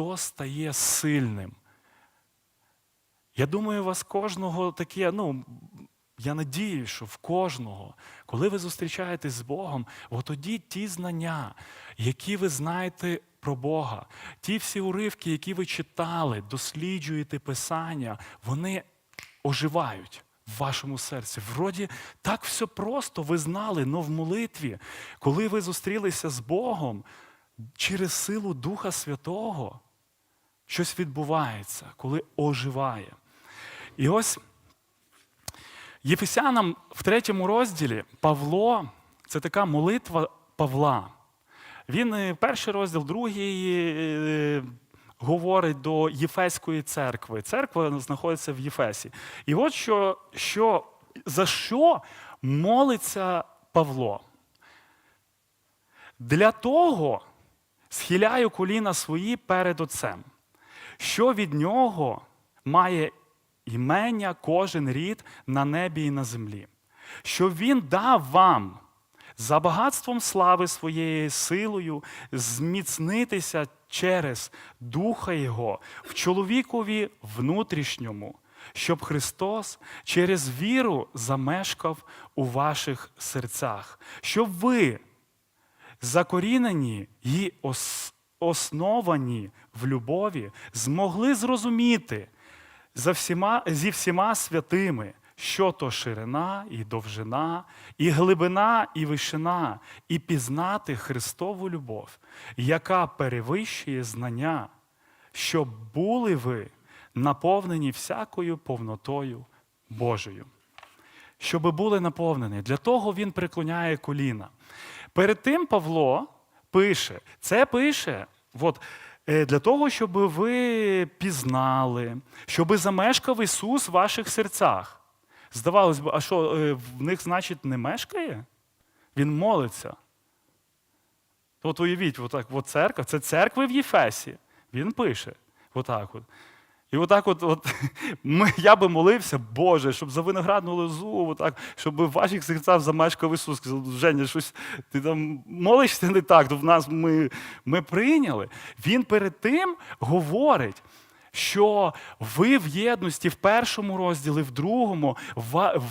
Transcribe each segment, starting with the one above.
Христос стає сильним. Я думаю, у вас кожного таке, ну, я надію, що в кожного, коли ви зустрічаєтесь з Богом, от тоді ті знання, які ви знаєте про Бога, ті всі уривки, які ви читали, досліджуєте Писання, вони оживають в вашому серці. Вроді так все просто ви знали, але в молитві, коли ви зустрілися з Богом через силу Духа Святого, щось відбувається, коли оживає. І ось Єфесянам в третьому розділі Павло це така молитва Павла. Він перший розділ, другий е, говорить до Єфеської церкви. Церква знаходиться в Єфесі. І от що, що, за що молиться Павло? Для того схиляю коліна свої перед Отцем, що від нього має імення кожен рід на небі і на землі, що він дав вам за багатством слави своєю силою зміцнитися через Духа Його в чоловікові внутрішньому, щоб Христос через віру замешкав у ваших серцях, щоб ви закорінені і ос- основані в любові, змогли зрозуміти за всіма, зі всіма святими, що то ширина і довжина, і глибина, і вишина, і пізнати Христову любов, яка перевищує знання, щоб були ви наповнені всякою повнотою Божою щоб були наповнені. Для того він преклоняє коліна. Перед тим Павло пише, це пише от, для того, щоб ви пізнали, щоб замешкав Ісус в ваших серцях. Здавалось би, а що е, в них, значить, не мешкає? Він молиться. От уявіть, отак, от церква, це церква в Єфесі. Він пише. Отак от. І отак, от, от ми, я би молився, Боже, щоб за виноградну лозу, отак, щоб в ваших серцях замешкав Ісус. Женя, щось ти там молишся не так, то в нас ми, ми прийняли. Він перед тим говорить. Що ви в єдності в першому розділі, в другому,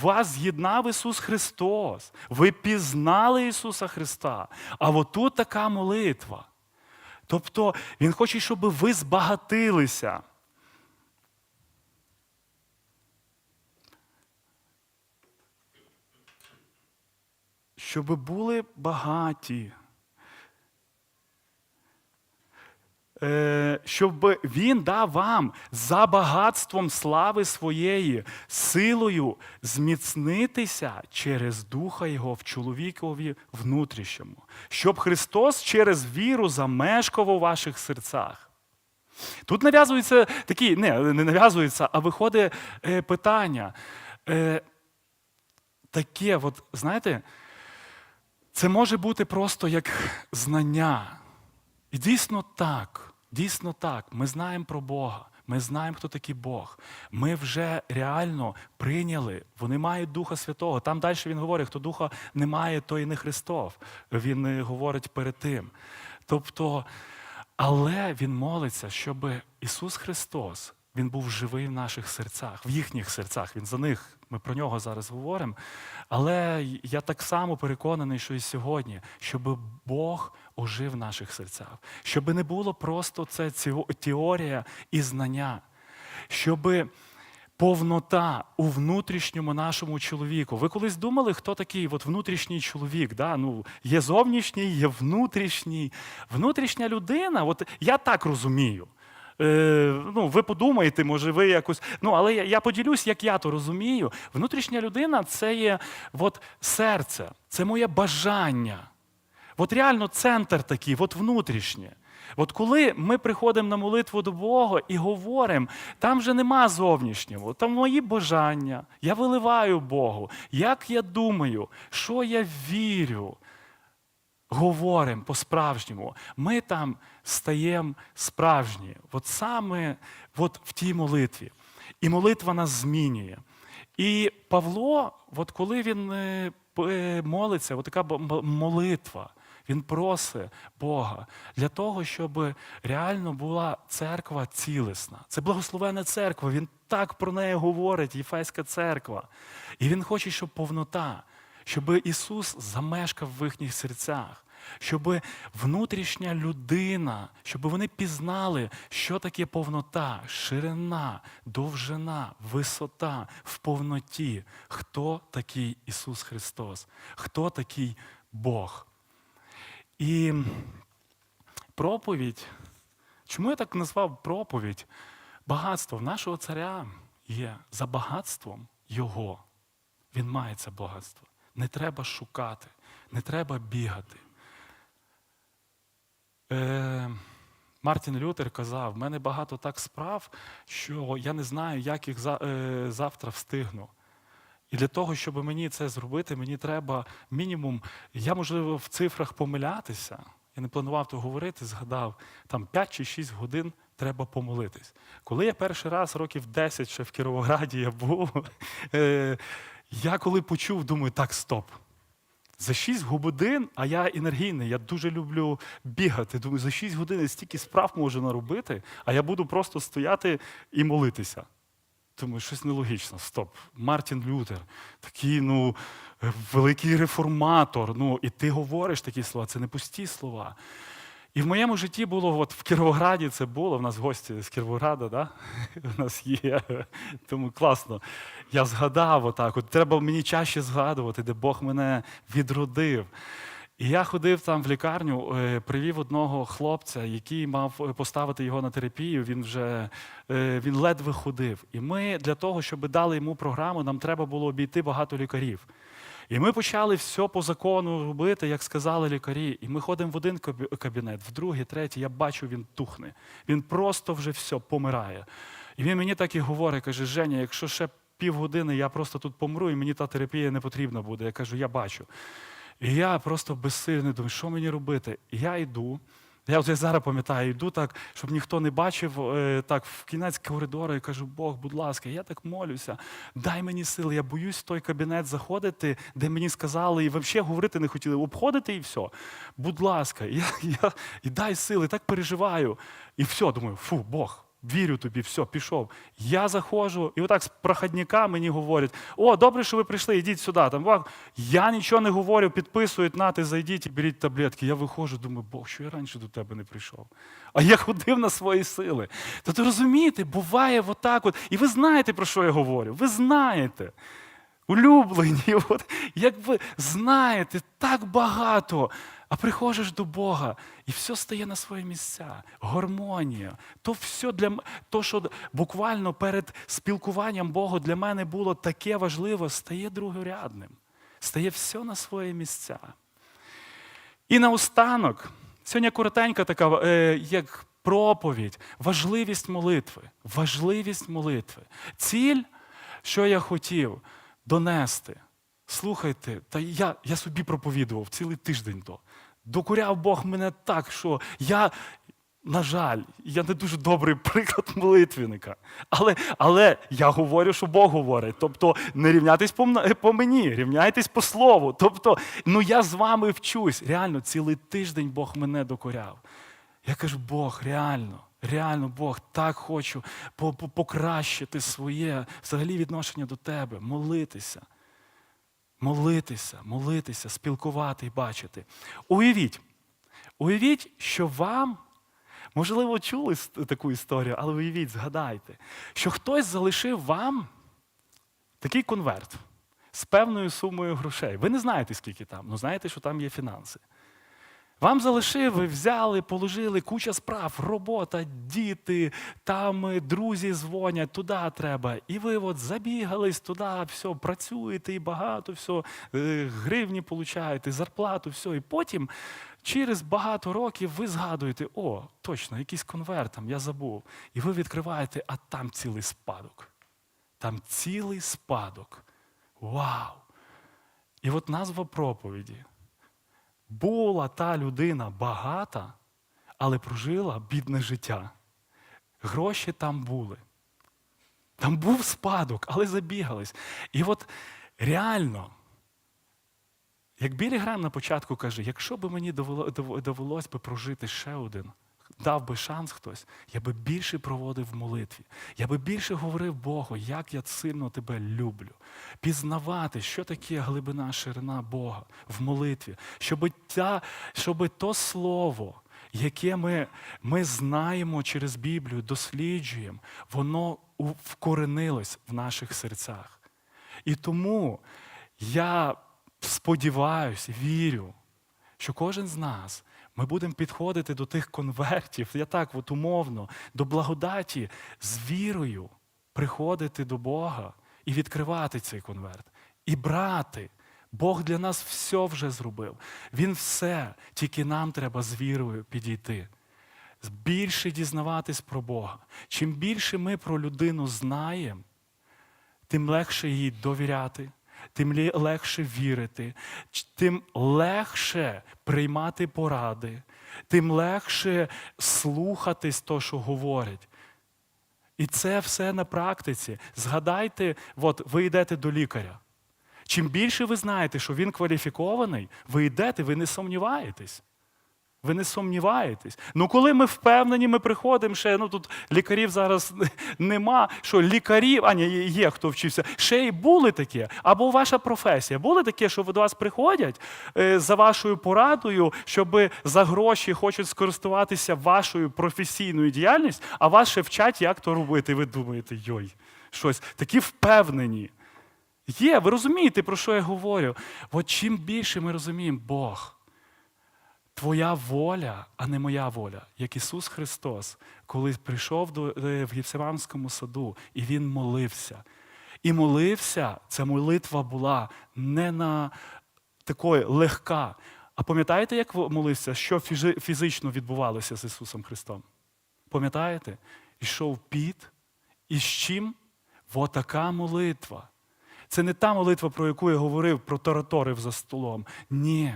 вас з'єднав Ісус Христос. Ви пізнали Ісуса Христа. А отут така молитва. Тобто Він хоче, щоб ви збагатилися. Щоб були багаті, Е, щоб він дав вам за багатством слави своєї, силою зміцнитися через Духа Його в чоловікові внутрішньому, щоб Христос через віру замешкав у ваших серцях. Тут нав'язується такі, не, не нав'язується, а виходить е, питання. Е, таке, от, знаєте, це може бути просто як знання. І дійсно так, дійсно так. Ми знаємо про Бога. Ми знаємо, хто такий Бог. Ми вже реально прийняли. Вони мають Духа Святого. Там далі він говорить, хто Духа не має, той і не Христов. Він е, говорить перед тим. Тобто, але він молиться, щоб Ісус Христос він був живий в наших серцях, в їхніх серцях. Він за них. Ми про нього зараз говоримо. Але я так само переконаний, що і сьогодні, щоб Бог ожив в наших серцях, щоб не було просто це теорія і знання, щоб повнота у внутрішньому нашому чоловіку. Ви колись думали, хто такий от внутрішній чоловік? Да? Ну, є зовнішній, є внутрішній. Внутрішня людина, от я так розумію. Е, ну, ви подумаєте, може, ви якось. Ну, але я, я поділюсь, як я то розумію. Внутрішня людина це є от, серце, це моє бажання. От реально центр такий, от внутрішнє. От коли ми приходимо на молитву до Бога і говоримо, там вже нема зовнішнього, там мої бажання, я виливаю Богу, як я думаю, що я вірю говоримо по-справжньому, ми там стаємо справжні, от саме от в тій молитві. І молитва нас змінює. І Павло, от коли він е, е, молиться, от така молитва, Він просить Бога для того, щоб реально була церква цілісна. Це благословена церква. Він так про неї говорить, Єфеська церква. І він хоче, щоб повнота, щоб Ісус замешкав в їхніх серцях, щоб внутрішня людина, щоб вони пізнали, що таке повнота, ширина, довжина, висота в повноті. Хто такий Ісус Христос? Хто такий Бог? І проповідь, чому я так назвав проповідь? Багатство в нашого царя є за багатством Його. Він має це багатство. Не треба шукати, не треба бігати. Е, Мартін Лютер казав: в мене багато так справ, що я не знаю, як їх за, е, завтра встигну. І для того, щоб мені це зробити, мені треба мінімум, я можливо в цифрах помилятися. Я не планував то говорити, згадав, там 5 чи 6 годин треба помолитись. Коли я перший раз, років 10 ще в Кіровограді я був, е, я коли почув, думаю, так, стоп. За 6 годин, а я енергійний, я дуже люблю бігати. Думаю, за 6 годин стільки справ можу наробити, а я буду просто стояти і молитися. Думаю, щось нелогічно. Стоп. Мартін Лютер, такий ну, великий реформатор. Ну, і ти говориш такі слова, це не пусті слова. І в моєму житті було, от в Кіровограді це було, в нас гості з Кіровограда, да? у нас є. Тому класно. Я згадав отак, от треба мені чаще згадувати, де Бог мене відродив. І я ходив там в лікарню, е, привів одного хлопця, який мав поставити його на терапію. Він вже е, він ледве ходив. І ми для того, щоб дали йому програму, нам треба було обійти багато лікарів. І ми почали все по закону робити, як сказали лікарі. І ми ходимо в один кабінет, в другий, третій. Я бачу, він тухне. Він просто вже все помирає. І він мені так і говорить: каже: Женя, якщо ще півгодини я просто тут помру, і мені та терапія не потрібна буде. Я кажу, я бачу. І я просто безсильний думаю, що мені робити? І я йду. Я вже зараз пам'ятаю, йду так, щоб ніхто не бачив, е, так в кінець коридору і кажу, Бог, будь ласка, я так молюся, дай мені сили, я боюсь в той кабінет заходити, де мені сказали, і взагалі говорити не хотіли, обходити і все. Будь ласка, я, я, і дай сили, так переживаю. І все, думаю, фу, Бог. Вірю тобі, все, пішов. Я заходжу, і отак з проходника мені говорять: о, добре, що ви прийшли, йдіть сюди. Там, я нічого не говорю, підписують, на, ти зайдіть і беріть таблетки. Я виходжу, думаю, Бог, що я раніше до тебе не прийшов. А я ходив на свої сили. То ти розумієте, буває отак от. І ви знаєте, про що я говорю. Ви знаєте. Улюблені, от, як ви знаєте, так багато. А приходиш до Бога, і все стає на свої місця. Гармонія. То все для то, що буквально перед спілкуванням Бога для мене було таке важливе, стає другорядним. Стає все на свої місця. І наостанок, сьогодні коротенька така, е, як проповідь, важливість молитви. Важливість молитви. Ціль, що я хотів донести. Слухайте, та я, я собі проповідував цілий тиждень то. Докуряв Бог мене так, що я, на жаль, я не дуже добрий приклад молитвенника. Але, але я говорю, що Бог говорить. Тобто не рівнятись по, по мені, рівняйтесь по слову. Тобто, ну я з вами вчусь. Реально, цілий тиждень Бог мене докоряв. Я кажу, Бог, реально, реально, Бог, так хочу по- по- покращити своє взагалі відношення до тебе, молитися. Молитися, молитися, спілкувати і бачити. Уявіть, уявіть, що вам, можливо, чули таку історію, але уявіть, згадайте, що хтось залишив вам такий конверт з певною сумою грошей. Ви не знаєте, скільки там, але знаєте, що там є фінанси. Вам залишив, ви взяли, положили куча справ, робота, діти, там е, друзі дзвонять, туди треба. І ви от забігались туди, все, працюєте і багато, все, гривні получаєте, зарплату, все. І потім через багато років ви згадуєте, о, точно, якийсь конверт там, я забув. І ви відкриваєте, а там цілий спадок. Там цілий спадок. Вау! І от назва проповіді. Була та людина багата, але прожила бідне життя. Гроші там були. Там був спадок, але забігались. І от реально, Як Білі Грам на початку каже, якщо б мені довелося довелось би прожити ще один, дав би шанс хтось, я би більше проводив в молитві. Я би більше говорив Богу, як я сильно тебе люблю. Пізнавати, що таке глибина, ширина Бога в молитві, щоб, ця, щоб то слово, яке ми, ми знаємо через Біблію, досліджуємо, воно вкоренилось в наших серцях. І тому я сподіваюся, вірю, що кожен з нас ми будемо підходити до тих конвертів, я так от умовно, до благодаті з вірою приходити до Бога і відкривати цей конверт, і брати. Бог для нас все вже зробив. Він все, тільки нам треба з вірою підійти. Більше дізнаватись про Бога. Чим більше ми про людину знаємо, тим легше їй довіряти, тим легше вірити, тим легше приймати поради, тим легше слухатись то, що говорять. І це все на практиці. Згадайте, от ви йдете до лікаря. Чим більше ви знаєте, що він кваліфікований, ви йдете, ви не сумніваєтесь. Ви не сумніваєтесь. Ну, коли ми впевнені, ми приходимо ще, ну тут лікарів зараз нема. Що лікарів, а ні, є хто вчився, ще й були таке. Або ваша професія. Були таке, що до вас приходять е, за вашою порадою, щоб за гроші хочуть скористуватися вашою професійною діяльністю, а вас ще вчать, як то робити. Ви думаєте, йой, щось такі впевнені. Є, ви розумієте, про що я говорю? От чим більше ми розуміємо Бог. Твоя воля, а не моя воля, як Ісус Христос, коли прийшов до, е, в Гефсиманському саду, і Він молився. І молився, ця молитва була не на такої легка. А пам'ятаєте, як молився, що фізично відбувалося з Ісусом Христом? Пам'ятаєте? Ішов піт, і з чим? Во така молитва. Це не та молитва, про яку я говорив, про тараторив за столом. Ні.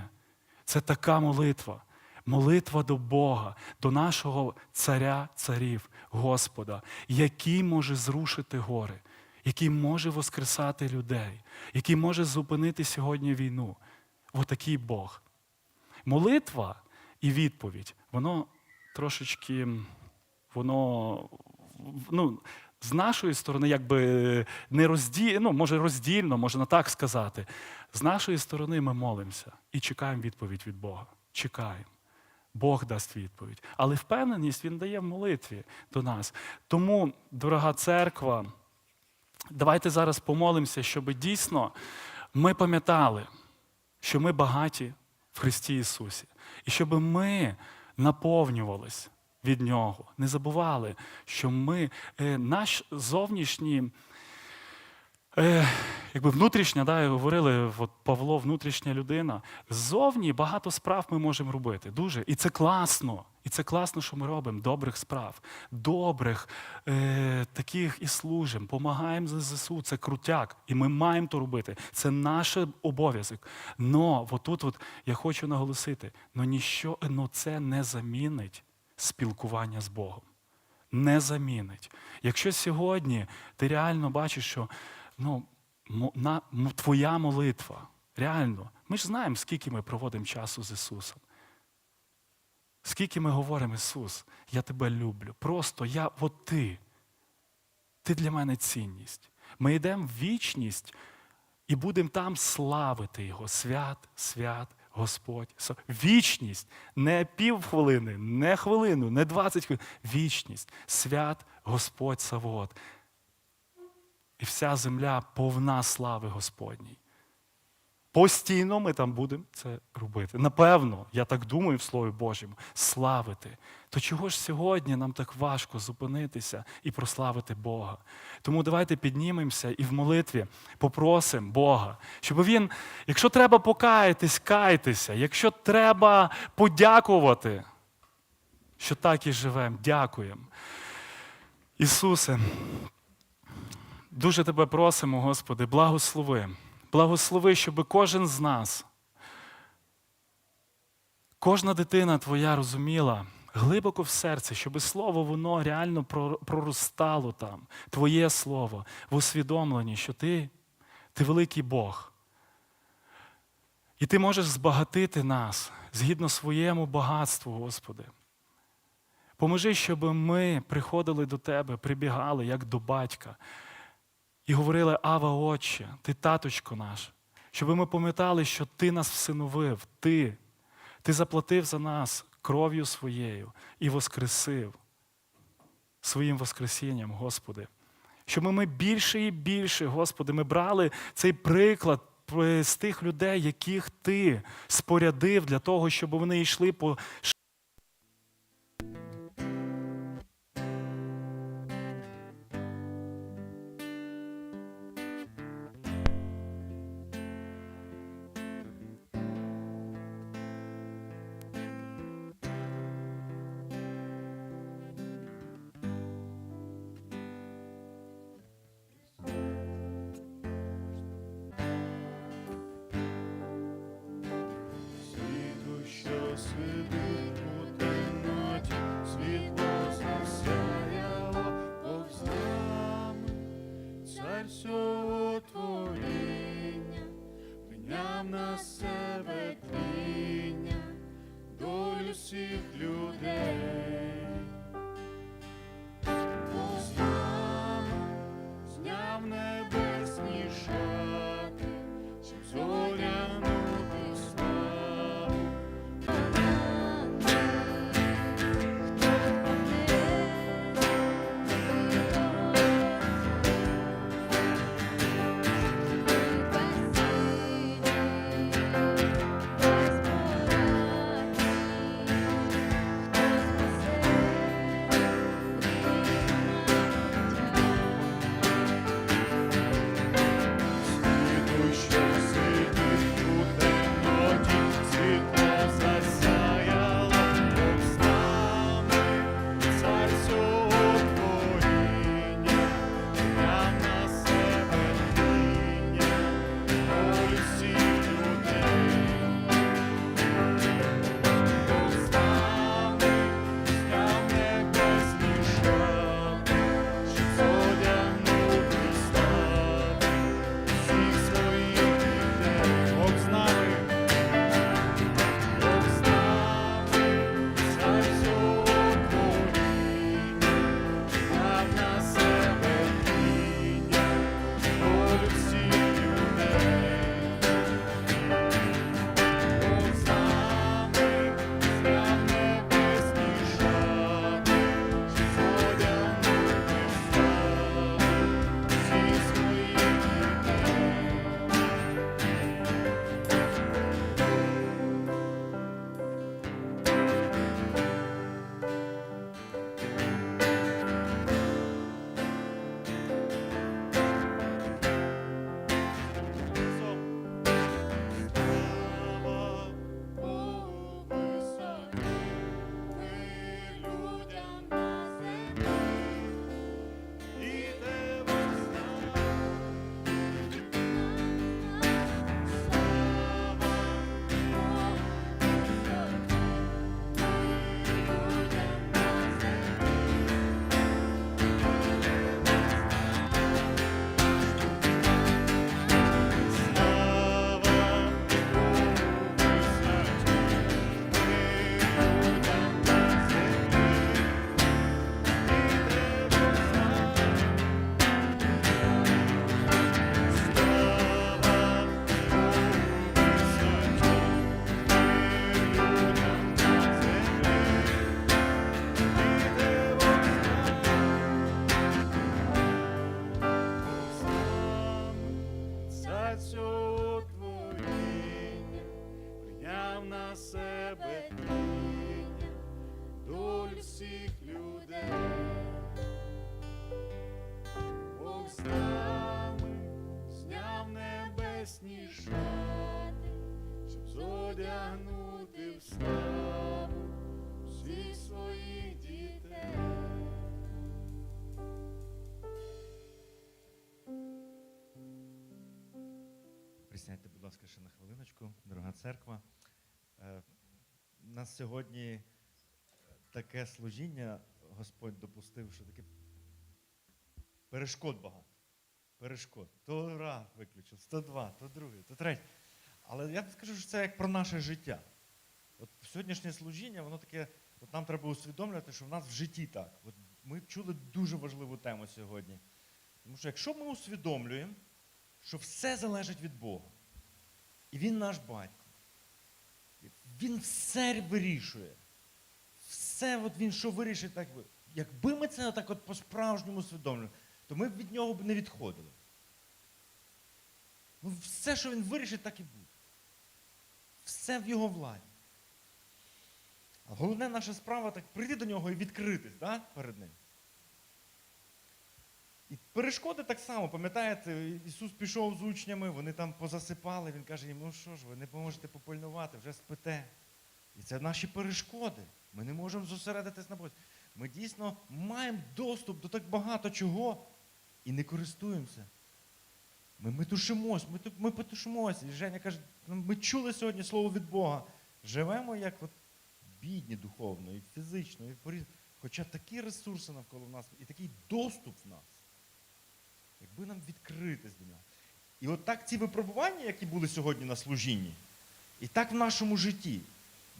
Це така молитва. Молитва до Бога, до нашого царя царів, Господа, який може зрушити гори, який може воскресати людей, який може зупинити сьогодні війну. Отакий Бог. Молитва і відповідь, воно трошечки, воно ну, з нашої сторони, якби не роздільно, ну, може роздільно, можна так сказати. З нашої сторони ми молимося і чекаємо відповідь від Бога. Чекаємо. Бог дасть відповідь. Але впевненість Він дає в молитві до нас. Тому, дорога церква, давайте зараз помолимося, щоб дійсно ми пам'ятали, що ми багаті в Христі Ісусі. І щоб ми наповнювались від Нього, не забували, що ми, е, наш зовнішній, е, якби внутрішня, да, говорили, от Павло, внутрішня людина. Ззовні багато справ ми можемо робити. Дуже. І це класно. І це класно, що ми робимо добрих справ, добрих е, таких і служимо, допомагаємо ЗСУ, це крутяк. І ми маємо то робити. Це наш обов'язок. Но отут от я хочу наголосити: но ніщо но це не замінить спілкування з Богом. Не замінить. Якщо сьогодні ти реально бачиш, що ну, на, твоя молитва, реально, ми ж знаємо, скільки ми проводимо часу з Ісусом. Скільки ми говоримо, Ісус, я тебе люблю. Просто я, от ти. Ти для мене цінність. Ми йдемо в вічність і будемо там славити Його. Свят, свят, Господь. Вічність. Не півхвилини, не хвилину, не 20 хвилин. Вічність. Свят Господь Савод. І вся земля повна слави Господній. Постійно ми там будемо це робити. Напевно, я так думаю в Слові Божому, славити. То чого ж сьогодні нам так важко зупинитися і прославити Бога? Тому давайте піднімемося і в молитві попросимо Бога, щоб Він, якщо треба покаятись, кайтеся, якщо треба подякувати, що так і живемо, дякуємо. Ісусе, дуже тебе просимо, Господи, благослови. Благослови, щоб кожен з нас, кожна дитина Твоя розуміла глибоко в серці, щоб слово воно реально проростало там, Твоє слово, в усвідомленні, що Ти, Ти великий Бог. І ти можеш збагатити нас згідно своєму багатству, Господи. Поможи, щоб ми приходили до Тебе, прибігали як до батька, і говорили: Ава, Отче, ти таточко наш, щоб ми пам'ятали, що Ти нас всиновив, Ти, Ти заплатив за нас кров'ю своєю і воскресив своїм Воскресінням, Господи. Щоб ми більше і більше, Господи, ми брали цей приклад е, з тих людей, яких Ти спорядив для того, щоб вони йшли по щоб зодягнути в славу всіх своїх дітей. Присядьте, будь ласка, ще на хвилиночку, дорога церква. Е, нас сьогодні таке служіння Господь допустив, що таке перешкод багато. Перешкод. То раз виключив, то два, то другий, то третій. Але я скажу, що це як про наше життя. От сьогоднішнє служіння, воно таке, от нам треба усвідомлювати, що в нас в житті так. От ми чули дуже важливу тему сьогодні. Тому що якщо ми усвідомлюємо, що все залежить від Бога, і Він наш батько, Він все вирішує. Все, от він що вирішить, так якби ми це так от по-справжньому усвідомлювали, то ми б від нього б не відходили. Все, що він вирішить, так і буде. Все в його владі. А головне наша справа так прийти до нього і відкритись да, перед ним. І перешкоди так само, пам'ятаєте, Ісус пішов з учнями, вони там позасипали, Він каже їм, ну що ж, ви не можете попильнувати, вже спите. І це наші перешкоди. Ми не можемо зосередитись на Бозі. Ми дійсно маємо доступ до так багато чого і не користуємося. Ми ми, тут- ми потушимося. І Женя каже, «Ну, ми чули сьогодні слово від Бога. Живемо як от бідні духовно, і фізично, і поріз... Хоча такі ресурси навколо нас, і такий доступ в нас. Якби нам відкритись до нього. І от так ці випробування, які були сьогодні на служінні, і так в нашому житті.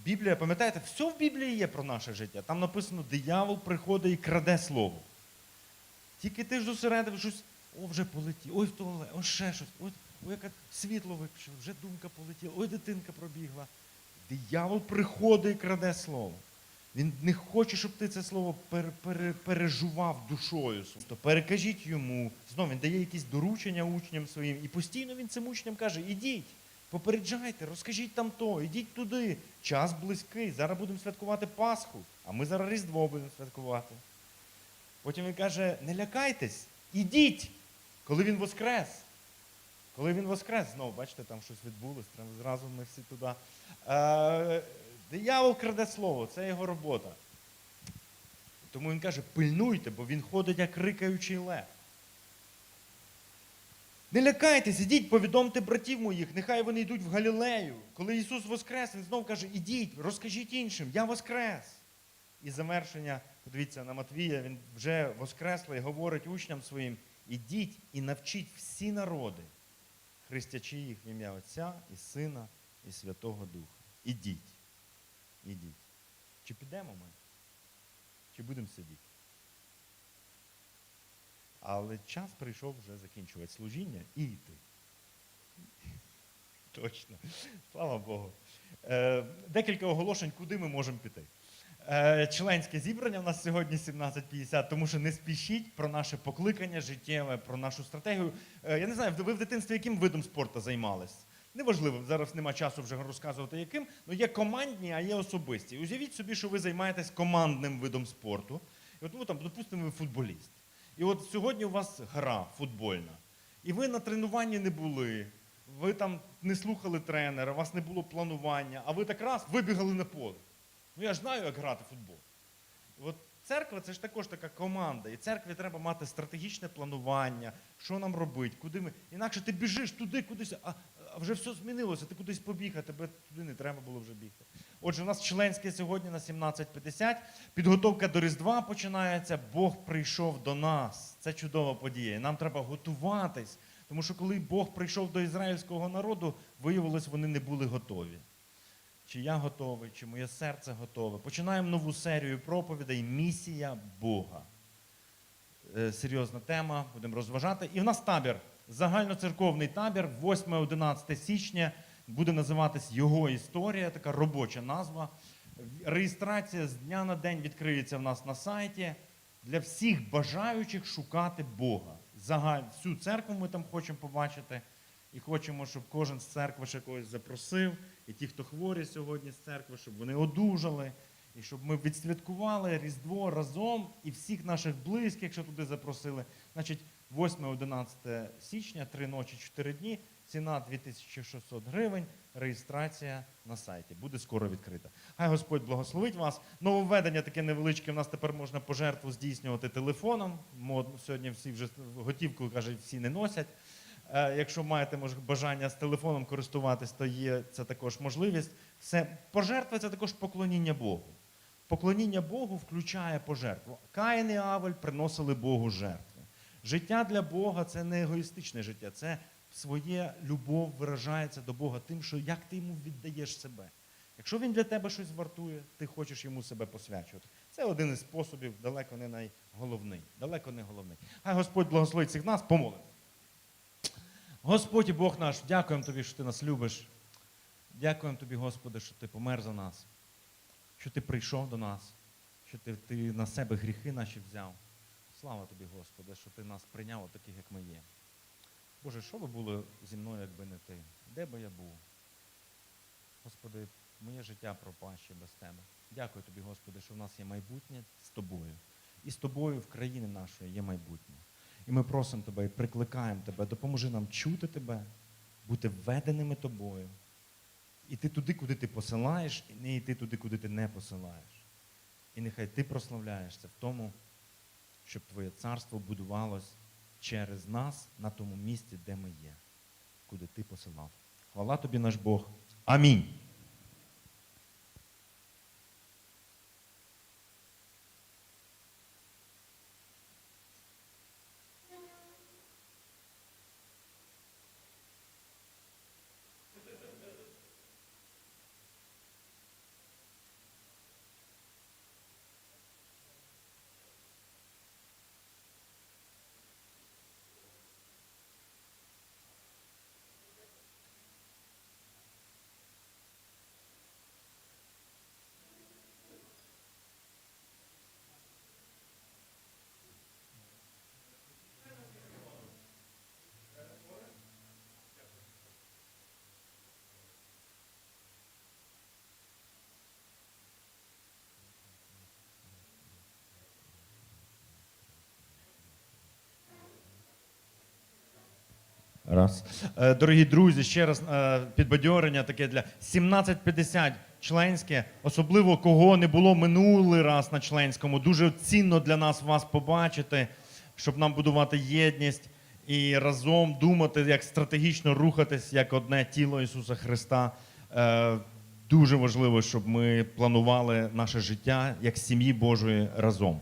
Біблія, пам'ятаєте, все в Біблії є про наше життя. Там написано, диявол приходить і краде слово. Тільки ти ж зосередив щось, о, вже полетів, ой, в туалет, ой, ще щось, ой, ой, яке світло виключило, вже думка полетіла, ой, дитинка пробігла. Диявол приходить і краде слово. Він не хоче, щоб ти це слово пер, пере- пережував душою. То перекажіть йому. Знову він дає якісь доручення учням своїм. І постійно він цим учням каже: ідіть, попереджайте, розкажіть там то, ідіть туди. Час близький. Зараз будемо святкувати Пасху, а ми зараз Різдво будемо святкувати. Потім він каже: не лякайтесь, ідіть, коли він воскрес. Коли він воскрес, знову, бачите, там щось відбулось, треба зразу ми всі туди. Е, диявол краде слово, це його робота. Тому він каже, пильнуйте, бо він ходить як рикаючий лев. Не лякайтесь, ідіть, повідомте братів моїх, нехай вони йдуть в Галілею. Коли Ісус воскрес, Він знову каже, ідіть, розкажіть іншим, я воскрес. І завершення, подивіться на Матвія, він вже воскреслий, говорить учням своїм, ідіть і навчіть всі народи, хрестячи їх в ім'я Отця і Сина і Святого Духа. Ідіть. Ідіть. Чи підемо ми? Чи будемо сидіти? Але час прийшов вже закінчувати служіння і йти. Точно. Слава Богу. Е, декілька оголошень, куди ми можемо піти. Е, членське зібрання у нас сьогодні 17.50, тому що не спішіть про наше покликання життєве, про нашу стратегію. Е, я не знаю, ви в дитинстві яким видом спорту займались? Неважливо, зараз нема часу вже розказувати яким, але є командні, а є особисті. Уявіть собі, що ви займаєтесь командним видом спорту. І от, ну, там, допустимо, ви футболіст. І от сьогодні у вас гра футбольна. І ви на тренуванні не були, ви там не слухали тренера, у вас не було планування, а ви так раз вибігали на поле. Ну я ж знаю, як грати в футбол. От церква це ж також така команда. І церкві треба мати стратегічне планування, що нам робити, куди ми. Інакше ти біжиш туди, кудись, а, вже все змінилося, ти кудись побіг, а тебе туди не треба було вже бігти. Отже, у нас членське сьогодні на 17.50. Підготовка до Різдва починається. Бог прийшов до нас. Це чудова подія. І Нам треба готуватись. Тому що коли Бог прийшов до ізраїльського народу, виявилось, вони не були готові. Чи я готовий, чи моє серце готове. Починаємо нову серію проповідей Місія Бога. Е, серйозна тема, будемо розважати. І в нас табір, загальноцерковний табір, 8-11 січня, буде називатись Його історія, така робоча назва. Реєстрація з дня на день відкриється в нас на сайті для всіх бажаючих шукати Бога. Загаль, всю церкву ми там хочемо побачити. І хочемо, щоб кожен з церкви ще когось запросив, і ті, хто хворі сьогодні з церкви, щоб вони одужали, і щоб ми відсвяткували Різдво разом і всіх наших близьких, що туди запросили. Значить, 8-11 січня, 3 ночі, 4 дні, ціна 2600 гривень, реєстрація на сайті. Буде скоро відкрита. Хай Господь благословить вас. Нововведення таке невеличке. У нас тепер можна пожертву здійснювати телефоном. Сьогодні всі вже готівку, каже, всі не носять. Е, Якщо маєте бажання з телефоном користуватись, то є це також можливість. Все пожертва це також поклоніння Богу. Поклоніння Богу включає пожертву. Каїн і Авель приносили Богу жертви. Життя для Бога це не егоїстичне життя, це своє любов виражається до Бога тим, що як ти йому віддаєш себе. Якщо він для тебе щось вартує, ти хочеш йому себе посвячувати. Це один із способів, далеко не найголовний. Далеко не головний. Хай Господь благословить всіх нас, помолимо. Господь Бог наш, дякуємо тобі, що ти нас любиш. Дякуємо тобі, Господи, що ти помер за нас, що ти прийшов до нас, що ти, ти на себе гріхи наші взяв. Слава тобі, Господи, що ти нас прийняв таких, як ми є. Боже, що би було зі мною, якби не ти? Де би я був? Господи, моє життя пропаще без тебе. Дякую тобі, Господи, що в нас є майбутнє з тобою. І з тобою в країні нашої є майбутнє. І ми просимо тебе і прикликаємо тебе, допоможи нам чути тебе, бути введеними тобою. Іти туди, куди ти посилаєш, і не йти туди, куди ти не посилаєш. І нехай ти прославляєшся в тому, щоб твоє царство будувалось через нас на тому місці, де ми є, куди ти посилав. Хвала тобі, наш Бог. Амінь. Раз. Е, Дорогі друзі, ще раз е, підбадьорення таке для 1750 членське, особливо кого не було минулий раз на членському. Дуже цінно для нас вас побачити, щоб нам будувати єдність і разом думати, як стратегічно рухатись як одне тіло Ісуса Христа. Е, Дуже важливо, щоб ми планували наше життя як сім'ї Божої разом.